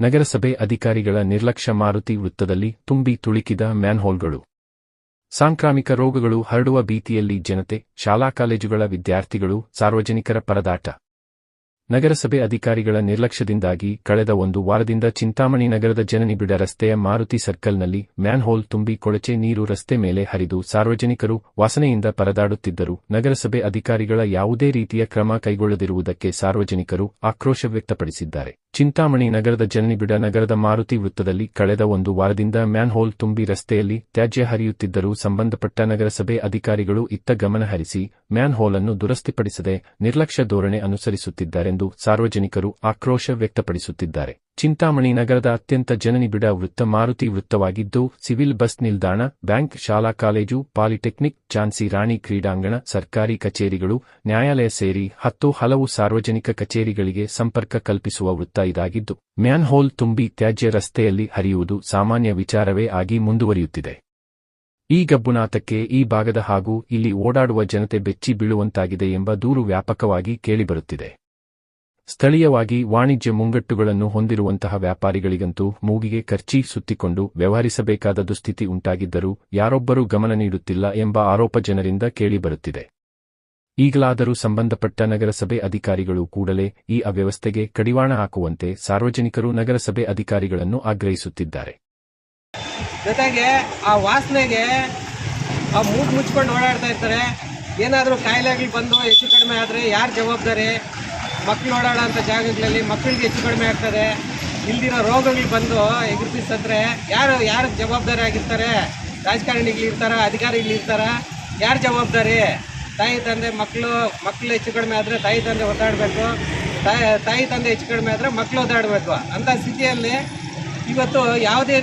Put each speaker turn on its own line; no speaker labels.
ನಗರಸಭೆ ಅಧಿಕಾರಿಗಳ ನಿರ್ಲಕ್ಷ್ಯ ಮಾರುತಿ ವೃತ್ತದಲ್ಲಿ ತುಂಬಿ ತುಳುಕಿದ ಮ್ಯಾನ್ಹೋಲ್ಗಳು. ಸಾಂಕ್ರಾಮಿಕ ರೋಗಗಳು ಹರಡುವ ಭೀತಿಯಲ್ಲಿ ಜನತೆ, ಶಾಲಾ ಕಾಲೇಜುಗಳ ವಿದ್ಯಾರ್ಥಿಗಳು, ಸಾರ್ವಜನಿಕರ ಪರದಾಟ. ನಗರಸಭೆ ಅಧಿಕಾರಿಗಳ ನಿರ್ಲಕ್ಷ್ಯದಿಂದಾಗಿ ಕಳೆದ ಒಂದು ವಾರದಿಂದ ಚಿಂತಾಮಣಿ ನಗರದ ಜನನಿಬಿಡ ರಸ್ತೆಯ ಮಾರುತಿ ಸರ್ಕಲ್ನಲ್ಲಿ ಮ್ಯಾನ್ಹೋಲ್ ತುಂಬಿ ಕೊಳಚೆ ನೀರು ರಸ್ತೆ ಮೇಲೆ ಹರಿದು ಸಾರ್ವಜನಿಕರು ವಾಸನೆಯಿಂದ ಪರದಾಡುತ್ತಿದ್ದರು. ನಗರಸಭೆ ಅಧಿಕಾರಿಗಳ ಯಾವುದೇ ರೀತಿಯ ಕ್ರಮ ಕೈಗೊಳ್ಳದಿರುವುದಕ್ಕೆ ಸಾರ್ವಜನಿಕರು ಆಕ್ರೋಶ ವ್ಯಕ್ತಪಡಿಸಿದ್ದಾರೆ. ಚಿಂತಾಮಣಿ ನಗರದ ಜನನಿಬಿಡ ನಗರದ ಮಾರುತಿ ವೃತ್ತದಲ್ಲಿ ಕಳೆದ ಒಂದು ವಾರದಿಂದ ಮ್ಯಾನ್ಹೋಲ್ ತುಂಬಿ ರಸ್ತೆಯಲ್ಲಿ ತ್ಯಾಜ್ಯ ಹರಿಯುತ್ತಿದ್ದರೂ ಸಂಬಂಧಪಟ್ಟ ನಗರಸಭೆ ಅಧಿಕಾರಿಗಳು ಇತ್ತ ಗಮನಹರಿಸಿ ಮ್ಯಾನ್ಹೋಲ್ ಅನ್ನು ದುರಸ್ತಿಪಡಿಸದೆ ನಿರ್ಲಕ್ಷ್ಯ ಧೋರಣೆ ಅನುಸರಿಸುತ್ತಿದ್ದಾರೆಂದು ಸಾರ್ವಜನಿಕರು ಆಕ್ರೋಶ ವ್ಯಕ್ತಪಡಿಸುತ್ತಿದ್ದಾರೆ. ಚಿಂತಾಮಣಿ ನಗರದ ಅತ್ಯಂತ ಜನನಿಬಿಡ ವೃತ್ತ ಮಾರುತಿ ವೃತ್ತವಾಗಿದ್ದು, ಸಿವಿಲ್ ಬಸ್ ನಿಲ್ದಾಣ, ಬ್ಯಾಂಕ್, ಶಾಲಾ ಕಾಲೇಜು, ಪಾಲಿಟೆಕ್ನಿಕ್, ಝಾನ್ಸಿ ರಾಣಿ ಕ್ರೀಡಾಂಗಣ, ಸರ್ಕಾರಿ ಕಚೇರಿಗಳು, ನ್ಯಾಯಾಲಯ ಸೇರಿ ಹತ್ತು ಹಲವು ಸಾರ್ವಜನಿಕ ಕಚೇರಿಗಳಿಗೆ ಸಂಪರ್ಕ ಕಲ್ಪಿಸುವ ವೃತ್ತ ಇದಾಗಿದ್ದು, ಮ್ಯಾನ್ಹೋಲ್ ತುಂಬಿ ತ್ಯಾಜ್ಯ ರಸ್ತೆಯಲ್ಲಿ ಹರಿಯುವುದು ಸಾಮಾನ್ಯ ವಿಚಾರವೇ ಆಗಿ ಮುಂದುವರಿಯುತ್ತಿದೆ. ಈ ಗಬ್ಬುನಾಥಕ್ಕೆ ಈ ಭಾಗದ ಹಾಗೂ ಇಲ್ಲಿ ಓಡಾಡುವ ಜನತೆ ಬೆಚ್ಚಿ ಬೀಳುವಂತಾಗಿದೆ ಎಂಬ ದೂರು ವ್ಯಾಪಕವಾಗಿ ಕೇಳಿಬರುತ್ತಿದೆ. ಸ್ಥಳೀಯವಾಗಿ ವಾಣಿಜ್ಯ ಮುಂಗಟ್ಟುಗಳನ್ನು ಹೊಂದಿರುವಂತಹ ವ್ಯಾಪಾರಿಗಳಿಗಂತೂ ಮೂಗಿಗೆ ಖರ್ಚಿ ಸುತ್ತಿಕೊಂಡು ವ್ಯವಹರಿಸಬೇಕಾದ ದುಸ್ಥಿತಿ ಉಂಟಾಗಿದ್ದರೂ ಯಾರೊಬ್ಬರೂ ಗಮನ ನೀಡುತ್ತಿಲ್ಲ ಎಂಬ ಆರೋಪ ಜನರಿಂದ ಕೇಳಿಬರುತ್ತಿದೆ. ಈಗಲಾದರೂ ಸಂಬಂಧಪಟ್ಟ ನಗರಸಭೆ ಅಧಿಕಾರಿಗಳು ಕೂಡಲೇ ಈ ಅವ್ಯವಸ್ಥೆಗೆ ಕಡಿವಾಣ ಹಾಕುವಂತೆ ಸಾರ್ವಜನಿಕರು ನಗರಸಭೆ ಅಧಿಕಾರಿಗಳನ್ನು ಆಗ್ರಹಿಸುತ್ತಿದ್ದಾರೆ.
ಜೊತೆಗೆ ಆ ವಾಸನೆಗೆ ಆ ಮೂಗು ಮುಚ್ಕೊಂಡು ಓಡಾಡ್ತಾ ಇರ್ತಾರೆ. ಏನಾದರೂ ಕಾಯಿಲೆಗಳು ಬಂದು ಹೆಚ್ಚು ಕಡಿಮೆ ಆದರೆ ಯಾರು ಜವಾಬ್ದಾರಿ? ಮಕ್ಕಳು ಓಡಾಡೋಂಥ ಜಾಗಗಳಲ್ಲಿ ಮಕ್ಕಳಿಗೆ ಹೆಚ್ಚು ಕಡಿಮೆ ಆಗ್ತದೆ. ಇಲ್ದಿರೋ ರೋಗಗಳು ಬಂದು ಎಗುರ್ತಿ ಸತ್ರೆ ಯಾರು ಯಾರು ಜವಾಬ್ದಾರಿ ಆಗಿರ್ತಾರೆ? ರಾಜಕಾರಣಿಗಳು ಇರ್ತಾರ? ಅಧಿಕಾರಿಗಳು ಇರ್ತಾರ? ಯಾರು ಜವಾಬ್ದಾರಿ? ತಾಯಿ, ತಂದೆ ಮಕ್ಕಳು ಮಕ್ಕಳು ಹೆಚ್ಚು ಕಡಿಮೆ ಆದರೆ ತಾಯಿ, ತಂದೆ ಒದ್ದಾಡಬೇಕು. ತಾಯಿ ತಾಯಿ, ತಂದೆ ಹೆಚ್ಚು ಕಡಿಮೆ ಆದರೆ ಮಕ್ಕಳು ಒದ್ದಾಡಬೇಕು. ಅಂಥ ಸ್ಥಿತಿಯಲ್ಲಿ ಇವತ್ತು ಯಾವುದೇ